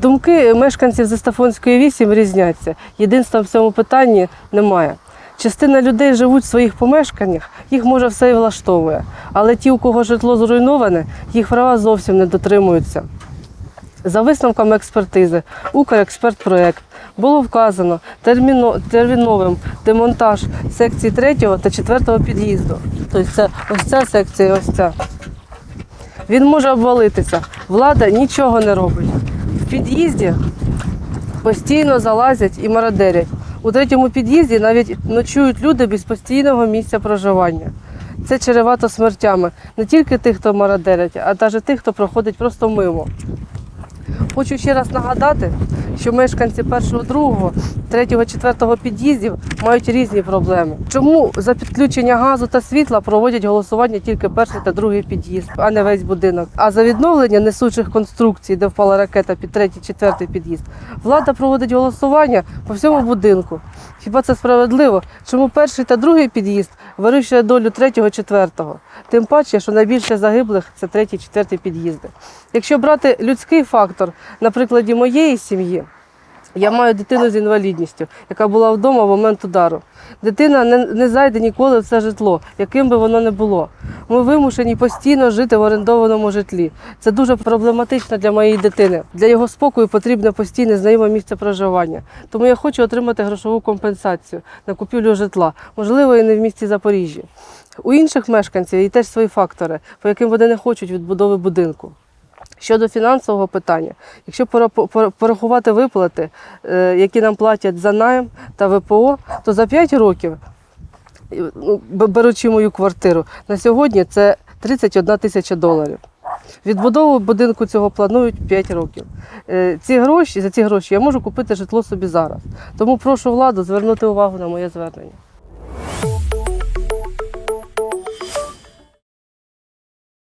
Думки мешканців Зестафонської 8 різняться. Єдинства в цьому питанні немає. Частина людей живуть в своїх помешканнях, їх може все і влаштовує. Але ті, у кого житло зруйноване, їх права зовсім не дотримуються. За висновками експертизи, Укрекспертпроект було вказано терміно, терміновим демонтаж секції 3 та 4 під'їзду. Тобто це ось ця секція, ось ця. Він може обвалитися. Влада нічого не робить. Під'їзді постійно залазять і мародерять. У третьому під'їзді навіть ночують люди без постійного місця проживання. Це чревато смертями не тільки тих, хто мародерять, а навіть тих, хто проходить просто мимо. Хочу ще раз нагадати, що мешканці першого, другого, третього, четвертого під'їздів мають різні проблеми. Чому за підключення газу та світла проводять голосування тільки перший та другий під'їзд, а не весь будинок? А за відновлення несучих конструкцій, де впала ракета під третій, четвертий під'їзд, влада проводить голосування по всьому будинку. Хіба це справедливо? Чому перший та другий під'їзд вирішує долю третього, четвертого? Тим паче, що найбільше загиблих це третій, четвертий під'їзди. Якщо брати людський фактор, на прикладі моєї сім'ї, я маю дитину з інвалідністю, яка була вдома в момент удару. Дитина не, не зайде ніколи в це житло, яким би воно не було. Ми вимушені постійно жити в орендованому житлі. Це дуже проблематично для моєї дитини. Для його спокою потрібне постійне знайоме місце проживання. Тому я хочу отримати грошову компенсацію на купівлю житла, можливо, і не в місті Запоріжжя. У інших мешканців є теж свої фактори, по яким вони не хочуть відбудови будинку. Щодо фінансового питання, якщо пора- пора- порахувати виплати, е, які нам платять за найм та ВПО, то за 5 років, ну, беручи мою квартиру, на сьогодні це 31 тисяча доларів. Відбудову будинку цього планують 5 років. Е, Ці гроші, за ці гроші я можу купити житло собі зараз. Тому прошу владу звернути увагу на моє звернення.